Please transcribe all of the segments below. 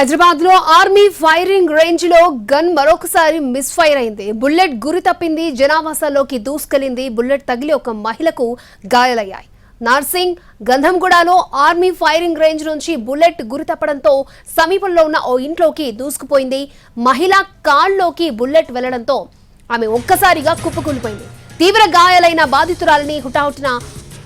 హైదరాబాద్లో army firing రేంజ్లో gun మరొకసారి మిస్ ఫైర్ అయింది. బుల్లెట్ గురి తప్పింది జనావాసాల్లోకి దూసుకెళ్ళింది బుల్లెట్ తగిలి ఒక మహిళకు గాయాలయ్యాయి. నార్సింగ్ గంధంగూడలో ఆర్మీ ఫైరింగ్ రేంజ్ నుంచి బుల్లెట్ గురి తప్పడంతో సమీపంలో ఉన్న ఓ ఇంట్లోకి దూసుకుపోయింది. మహిళ కాళ్ళలోకి బుల్లెట్ వెళ్ళడంతో ఆమె ఒక్కసారిగా కుప్పకూలిపోయింది. తీవ్ర గాయాలైన బాధితురాలిని హుటాహుటిన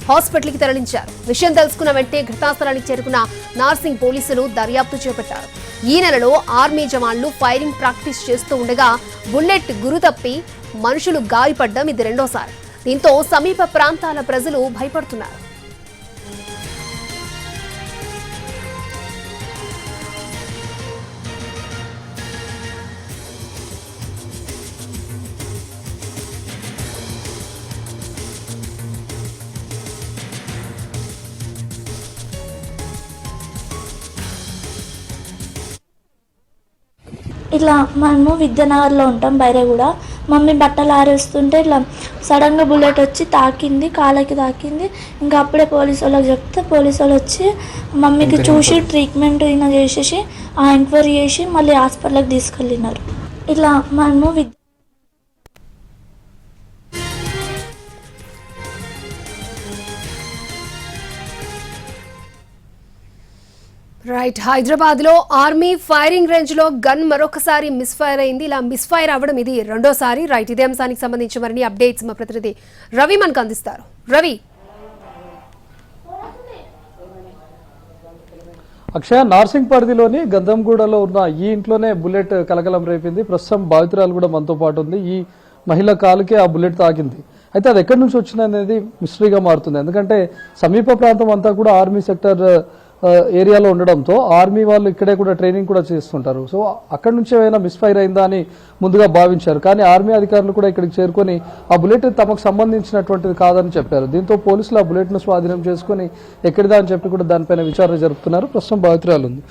హాస్పిటల్కి తరలించారు. విషయం తెలుసుకున్న వెంటనే ఘటనాస్థలానికి చేరుకున్న నార్సింగ్ పోలీసులు దర్యాప్తు చేపట్టారు. ఈ నెలలో ఆర్మీ జవాన్లు ఫైరింగ్ ప్రాక్టీస్ చేస్తూ ఉండగా బుల్లెట్ గురుతప్పి మనుషులు గాయపడ్డం ఇది రెండోసారి. దీంతో సమీప ప్రాంతాల ప్రజలు భయపడుతున్నారు. ఇట్లా మనము విద్యానగర్లో ఉంటాం బైరేగూడ మమ్మీ బట్టలు ఆరేస్తుంటే ఇట్లా సడన్గా బుల్లెట్ వచ్చి తాకింది కాళ్ళకి తాకింది. ఇంకా అప్పుడే పోలీసు వాళ్ళకి చెప్తే పోలీసు వాళ్ళు వచ్చి మమ్మీకి చూసి ట్రీట్మెంట్ అయినా చేసేసి ఆ ఎంక్వైరీ చేసి మళ్ళీ హాస్పిటల్కి తీసుకెళ్ళినారు. ఇట్లా మనము విద్య రైట్ హైదరాబాద్లో ఆర్మీ ఫైరింగ్ రేంజ్లో గన్ మరొకసారి మిస్ ఫైర్ అయింది. ఇలా మిస్ ఫైర్ అవ్వడం ఇది రెండోసారి. రైట్ ఇదే అంశానికి సంబంధించి మరిన్ని అప్డేట్స్ మా ప్రతినిధి రవి మనకు అందిస్తారు. రవి. అక్షయ నార్సింగ్ పరిధిలోని గంధంగూడలో ఉన్న ఈ ఇంట్లోనే బుల్లెట్ కలకలం రేపింది. ప్రస్తుతం బాధితురాలు కూడా మనతో పాటు ఉంది. ఈ మహిళ కాలుకే ఆ బుల్లెట్ తాకింది. అయితే అది ఎక్కడి నుంచి వచ్చింది అనేది మిస్టరీగా మారుతుంది. ఎందుకంటే సమీప ప్రాంతం అంతా కూడా ఆర్మీ సెక్టర్ ఏరియాలో ఉండడంతో ఆర్మీ వాళ్ళు ఇక్కడే కూడా ట్రైనింగ్ కూడా చేస్తుంటారు. సో అక్కడి నుంచి ఏమైనా మిస్ఫైర్ అయిందా అని ముందుగా భావించారు. కానీ ఆర్మీ అధికారులు కూడా ఇక్కడికి చేరుకొని ఆ బుల్లెట్ తమకు సంబంధించినటువంటిది కాదని చెప్పారు. దీంతో పోలీసులు ఆ బుల్లెట్ను స్వాధీనం చేసుకొని ఎక్కడిదా అని చెప్పి కూడా దానిపైన విచారణ జరుపుతున్నారు. ప్రస్తుతం బాధితురాలు ఉంది.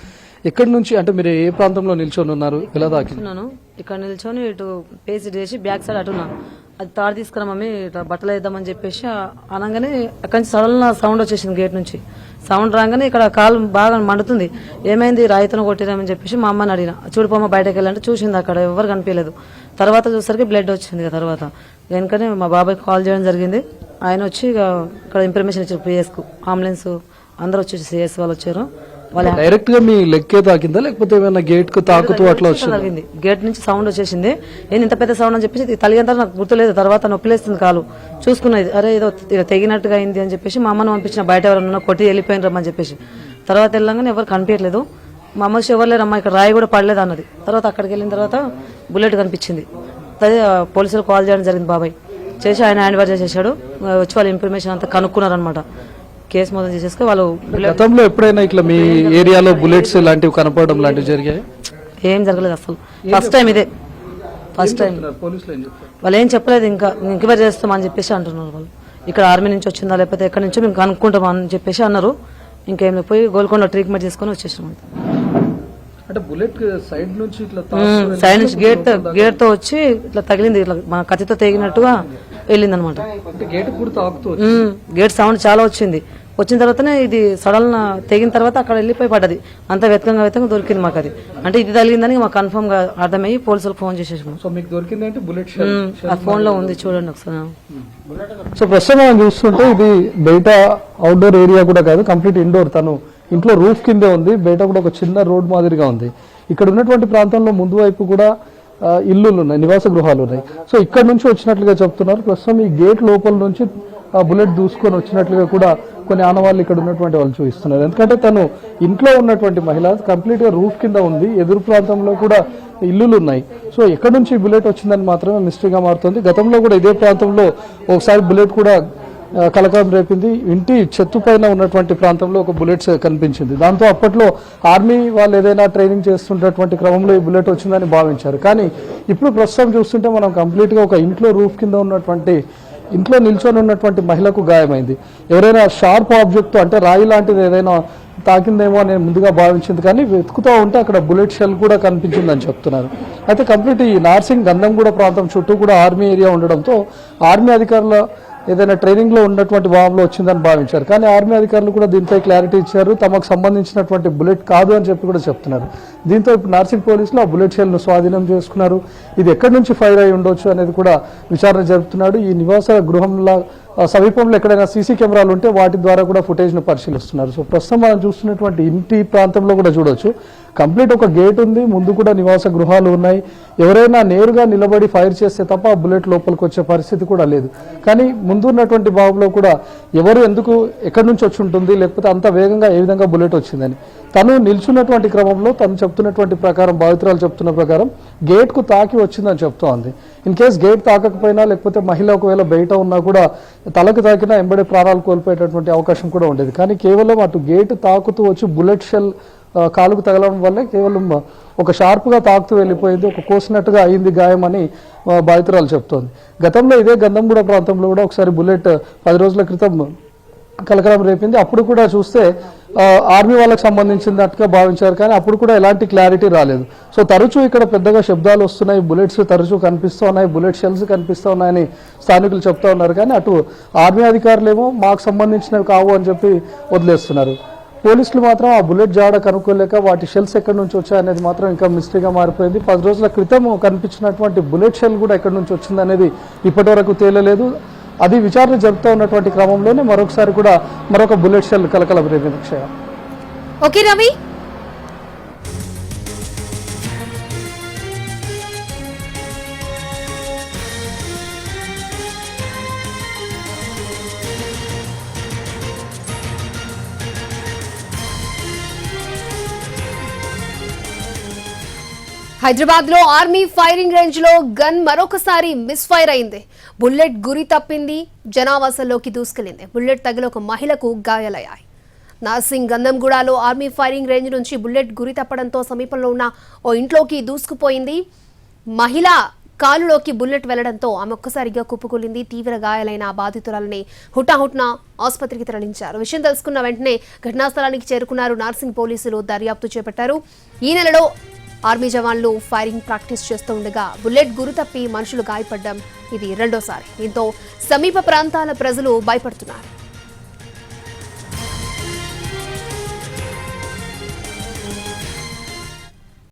ఎక్కడి నుంచి అంటే మీరు ఏ ప్రాంతంలో నిల్చొని ఉన్నారు? ఎలా తాకింది ఇక్కడ నిల్చొని ఇటు పేసి చేసి బ్యాక్ సైడ్ అటున్నాను అది తాడు తీసుకురా మమ్మీ ఇట్లా బట్టలు వేద్దామని చెప్పేసి అనగానే అక్కడి నుంచి సడన్ సౌండ్ వచ్చేసింది గేట్ నుంచి. సౌండ్ రాగానే ఇక్కడ కాలు బాగా మండుతుంది. ఏమైంది? రాయితను కొట్టిరామని చెప్పేసి మా అమ్మని అడిగిన. చూడిపోమ్మ బయటకు వెళ్ళంటే చూసింది అక్కడ ఎవరు కనిపించలేదు. తర్వాత చూసరికి బ్లడ్ వచ్చింది తర్వాత. వెనుకనే మా బాబాయ్ కాల్ చేయడం జరిగింది. ఆయన వచ్చి ఇక ఇక్కడ ఇన్ఫర్మేషన్ ఇచ్చారు పిఎస్కు అంబులెన్స్ అందరూ వచ్చేసి సిఎస్ వాళ్ళు వచ్చారు. డైరెక్ట్గా మీ లెక్కే తాకిందా? లేకపోతే ఏమైనా గేట్కు తాకుతూ అట్లా వచ్చింది? గేట్ నుంచి సౌండ్ వచ్చేసింది. ఏంది ఇంత పెద్ద సౌండ్ అని చెప్పేసి తల్లిదండ్రులు నాకు గుర్తులేదు. తర్వాత నొప్పిలేస్తుంది కాలు. చూసుకున్నది. అరే ఏదో తెగినట్టుగా అయింది అని చెప్పేసి మా అమ్మను పంపించిన బయట ఎవరన్నా కొట్టి వెళ్ళిపోయిన రమ్మని చెప్పేసి. తర్వాత వెళ్ళంగానే ఎవరు కనిపించలేదు మా అమ్మ వచ్చి ఎవరు లేరమ్మా ఇక్కడ రాయి కూడా పడలేదు అన్నది. తర్వాత అక్కడికి వెళ్ళిన తర్వాత బుల్లెట్ కనిపించింది. పోలీసులు కాల్ చేయడం జరిగింది బాబాయ్. చేసి ఆయన హ్యాండ్ ఓవర్ చేసేసాడు. ఆ, వచ్చి వాళ్ళ ఇన్ఫర్మేషన్ అంతా కనుక్కున్నారనమాట కేసు మొదలు చేసేసుకుని వాళ్ళు గతంలో ఎప్పుడైనా ఇట్లా మీ ఏరియాలో బుల్లెట్స్ లాంటివి కనపడడం లాంటివి జరిగాయి? ఏం జరగలేదు అసలు. ఫస్ట్ టైం ఇదే. ఫస్ట్ టైం వాళ్ళు ఏం చెప్పలేదు ఇంకా. ఎంక్వైరీ చేస్తామని చెప్పేసి అంటున్నారు వాళ్ళు. ఇక్కడ ఆర్మీ నుంచి వచ్చిందా లేకపోతే ఎక్కడి నుంచో మేము కనుక్కుంటాం అని చెప్పేసి అన్నారు. ఇంకేం. పోయి గోల్కొండ ట్రీట్మెంట్ చేసుకుని వచ్చేసాం. అంటే బుల్లెట్ సైడ్ నుంచి ఇట్లా సైడ్ నుంచి గేట్ గేట్తో వచ్చి ఇట్లా తగిలింది. ఇట్లా మన కత్తితో తెగినట్టుగా వెళ్ళింది అనమాట గేట్ కూడా గేట్ సౌండ్ చాలా వచ్చింది. వచ్చిన తర్వాతనే ఇది సడన్ తెగిన తర్వాత అక్కడ వెళ్ళిపోయి పడ్డది. అంత వెతకంగా వెతకంగా దొరికింది మాకు అది అంటే ఇది తగిలిందని మాకు కన్ఫర్మ్గా అర్థమయ్యి పోలీసులకు ఫోన్ చేసేసాము సో మీకు దొరికింది అంటే బుల్లెట్ ఆ ఫోన్లో ఉంది చూడండి ఒకసారి. సో ప్రస్తుతం మనం చూస్తుంటే ఇది బయట అవుట్డోర్ ఏరియా కూడా కాదు కంప్లీట్ ఇండోర్ తను ఇంట్లో రూఫ్ కిందే ఉంది బయట కూడా ఒక చిన్న రోడ్ మాదిరిగా ఉంది. ఇక్కడ ఉన్నటువంటి ప్రాంతంలో ముందు వైపు కూడా ఆ, ఇల్లులు ఉన్నాయి నివాస గృహాలు ఉన్నాయి. సో ఇక్కడ నుంచి వచ్చినట్లుగా చెప్తున్నారు. ప్రస్తుతం ఈ గేట్ లోపల నుంచి ఆ బుల్లెట్ దూసుకొని వచ్చినట్లుగా కూడా కొన్ని ఆనవాళ్ళు ఇక్కడ ఉన్నటువంటి వాళ్ళు చూపిస్తున్నారు. ఎందుకంటే తను ఇంట్లో ఉన్నటువంటి మహిళ కంప్లీట్గా రూఫ్ కింద ఉంది. ఎదురు ప్రాంతంలో కూడా ఇల్లులు ఉన్నాయి సో ఎక్కడి నుంచి బుల్లెట్ వచ్చిందని మాత్రమే మిస్టరీగా మారుతుంది. గతంలో కూడా ఇదే ప్రాంతంలో ఒకసారి బుల్లెట్ కూడా కలకలం రేపింది. ఇంటి చెత్తు పైన ఉన్నటువంటి ప్రాంతంలో ఒక బుల్లెట్స్ కనిపించింది. దాంతో అప్పట్లో ఆర్మీ వాళ్ళు ఏదైనా ట్రైనింగ్ చేస్తుంటటువంటి క్రమంలో ఈ బుల్లెట్ వచ్చిందని భావించారు. కానీ ఇప్పుడు ప్రస్తుతం చూస్తుంటే మనం కంప్లీట్గా ఒక ఇంట్లో రూఫ్ కింద ఉన్నటువంటి ఇంట్లో నిల్చొని ఉన్నటువంటి మహిళకు గాయమైంది. ఎవరైనా షార్ప్ ఆబ్జెక్ట్ అంటే రాయి లాంటిది ఏదైనా తాకిందేమో అని నేను ముందుగా భావించింది కానీ వెతుకుతూ ఉంటే అక్కడ బుల్లెట్ షెల్ కూడా కనిపించిందని చెప్తున్నారు. అయితే కంప్లీట్ ఈ నార్సింగ్ గంధంగూడ ప్రాంతం చుట్టూ కూడా ఆర్మీ ఏరియా ఉండడంతో ఆర్మీ అధికారుల ఏదైనా ట్రైనింగ్లో ఉన్నటువంటి బాంబులో వచ్చిందని భావించారు. కానీ ఆర్మీ అధికారులు కూడా దీనిపై క్లారిటీ ఇచ్చారు. తమకు సంబంధించినటువంటి బుల్లెట్ కాదు అని చెప్పి కూడా చెప్తున్నారు. దీంతో ఇప్పుడు నార్సింగ్ పోలీసులు ఆ బుల్లెట్ షెల్ను స్వాధీనం చేసుకున్నారు. ఇది ఎక్కడి నుంచి ఫైర్ అయి ఉండొచ్చు అనేది కూడా విచారణ జరుపుతున్నాడు ఈ నివాస గృహంలో సమీపంలో ఎక్కడైనా సీసీ కెమెరాలు ఉంటే వాటి ద్వారా కూడా ఫుటేజ్ను పరిశీలిస్తున్నారు. సో ప్రస్తుతం మనం చూస్తున్నటువంటి ఇంటి ప్రాంతంలో కూడా చూడొచ్చు. కంప్లీట్ ఒక గేట్ ఉంది. ముందు కూడా నివాస గృహాలు ఉన్నాయి. ఎవరైనా నేరుగా నిలబడి ఫైర్ చేస్తే తప్ప ఆ బుల్లెట్ లోపలికి వచ్చే పరిస్థితి కూడా లేదు. కానీ ముందున్నటువంటి బాబులో కూడా ఎవరు ఎందుకు ఎక్కడి నుంచి వచ్చి ఉంటుంది లేకపోతే అంత వేగంగా ఏ విధంగా బుల్లెట్ వచ్చిందని. తను నిల్చున్నటువంటి క్రమంలో తను చెప్తున్నటువంటి ప్రకారం బాధితురాలు చెప్తున్న ప్రకారం గేట్కు తాకి వచ్చిందని చెప్తోంది. ఇన్ కేస్ గేట్ తాకకపోయినా లేకపోతే మహిళ ఒకవేళ బయట ఉన్నా కూడా తలకు తాకినా ఎంబడే ప్రాణాలు కోల్పోయేటటువంటి అవకాశం కూడా ఉండేది. కానీ కేవలం అటు గేట్ తాకుతూ వచ్చి బుల్లెట్ షెల్ కాలుకు తగలడం వల్లే కేవలం ఒక షార్ప్గా తాకుతూ వెళ్ళిపోయింది ఒక కోసినట్టుగా అయింది గాయం అని బాధితురాలు చెప్తోంది. గతంలో ఇదే గంధంగూడ ప్రాంతంలో కూడా ఒకసారి బుల్లెట్ పది రోజుల క్రితం కలకలం రేపింది. అప్పుడు కూడా చూస్తే ఆర్మీ వాళ్ళకి సంబంధించినట్టుగా భావించారు కానీ అప్పుడు కూడా ఎలాంటి క్లారిటీ రాలేదు. సో తరచూ ఇక్కడ పెద్దగా శబ్దాలు వస్తున్నాయి బుల్లెట్స్ తరచూ కనిపిస్తూ ఉన్నాయి బుల్లెట్ షెల్స్ కనిపిస్తూ ఉన్నాయని స్థానికులు చెప్తా ఉన్నారు కానీ అటు ఆర్మీ అధికారులేమో మాకు సంబంధించినవి కావు అని చెప్పి వదిలేస్తున్నారు. పోలీసులు మాత్రం ఆ బుల్లెట్ జాడ కనుక్కోలేక వాటి షెల్స్ ఎక్కడి నుంచి వచ్చాయనేది మాత్రం ఇంకా మిస్టరీగా మారిపోయింది. పది రోజుల క్రితం కనిపించినటువంటి బుల్లెట్ షెల్ కూడా ఎక్కడి నుంచి వచ్చిందనేది ఇప్పటివరకు తేలలేదు. అది విచారణ జరుపుతూ ఉన్నటువంటి క్రమంలోనే మరొకసారి కూడా మరొక బుల్లెట్ షెల్ కలకల రేపింది ఓకే రవి. హైదరాబాద్లో ఆర్మీ ఫైరింగ్ రేంజ్లో గన్ మరొకసారి మిస్ ఫైర్ అయింది. బుల్లెట్ గురి తప్పింది జనావాసంలోకి దూసుకెళ్ళింది బుల్లెట్ తగిలి ఒక మహిళకు గాయాలయ్యాయి. నార్సింగ్ గంధంగూడలో ఆర్మీ ఫైరింగ్ రేంజ్ నుంచి బుల్లెట్ గురి తప్పడంతో సమీపంలో ఉన్న ఓ ఇంట్లోకి దూసుకుపోయింది. మహిళ కాలులోకి బుల్లెట్ వెళ్ళడంతో ఆమె ఒక్కసారిగా కుప్పకూలింది. తీవ్ర గాయాలైన బాధితురాలని హుటాహుట్న ఆసుపత్రికి తరలించారు. విషయం తెలుసుకున్న వెంటనే ఘటనా స్థలానికి చేరుకున్నారు. నార్సింగ్ పోలీసులు దర్యాప్తు చేపట్టారు. ఈ నెలలో ఆర్మీ జవాన్లు ఫైరింగ్ ప్రాక్టీస్ చేస్తూ ఉండగా బుల్లెట్ గురి తప్పి మనుషులు గాయపడ్డం ఇది రెండోసారి. దీంతో సమీప ప్రాంతాల ప్రజలు భయపడుతున్నారు.